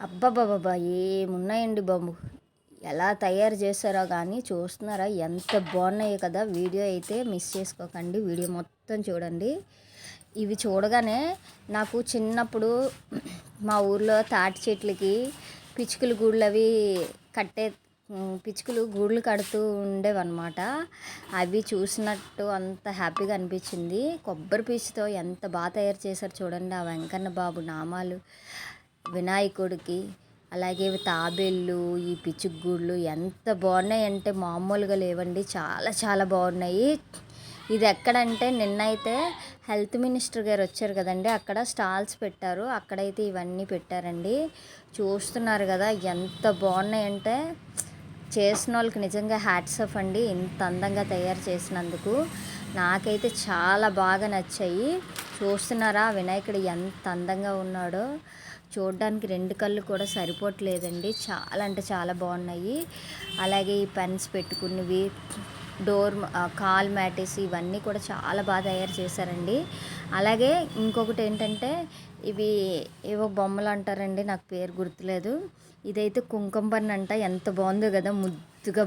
అబ్బబ్బబ్బా ఏమున్నాయండి బాబు? ఎలా తయారు చేస్తారో కానీ చూస్తున్నారా? ఎంత బాగున్నాయో కదా? వీడియో అయితే మిస్ చేసుకోకండి. వీడియో మొత్తం చూడండి. ఇవి చూడగానే నాకు చిన్నప్పుడు మా ఊర్లో తాటి చెట్లకి పిచ్చుకలు గూళ్ళు అవి కట్టే పిచ్చుకలు గూళ్ళు కడుతూ ఉండేవన్నమాట. అవి చూసినట్టు అంత హ్యాపీగా అనిపించింది. కొబ్బరి పీచుతో ఎంత బాగా తయారు చేశారు చూడండి ఆ వెంకన్న బాబు నామాలు. వినాయకుడికి అలాగే తాబేళ్ళు ఈ పిచ్చుగూళ్ళు ఎంత బాగున్నాయంటే మామూలుగా లేవండి. చాలా చాలా బాగున్నాయి. ఇది ఎక్కడంటే నిన్నైతే హెల్త్ మినిస్టర్ గారు వచ్చారు కదండి. అక్కడ స్టాల్స్ పెట్టారు. అక్కడైతే ఇవన్నీ పెట్టారండి. చూస్తున్నారు కదా ఎంత బాగున్నాయంటే చేసిన వాళ్ళకి నిజంగా హ్యాట్స్ ఆఫ్ అండి. ఇంత అందంగా తయారు చేసినందుకు నాకైతే చాలా బాగా నచ్చాయి. చూస్తున్నారా వినాయకుడు ఎంత అందంగా ఉన్నాడో. చూడడానికి రెండు కళ్ళు కూడా సరిపోవట్లేదండి. చాలా అంటే చాలా బాగున్నాయి. అలాగే ఈ పెన్స్ పెట్టుకున్నవి డోర్ కాల్ మ్యాటెస్ ఇవన్నీ కూడా చాలా బాగా తయారు చేశారండి. అలాగే ఇంకొకటి ఏంటంటే ఇవి ఏవో బొమ్మలు అంటారండి నాకు పేరు గుర్తులేదు. ఇదైతే కుంకుమ బన్ అంట ఎంత బాగుందో కదా ముద్దుగా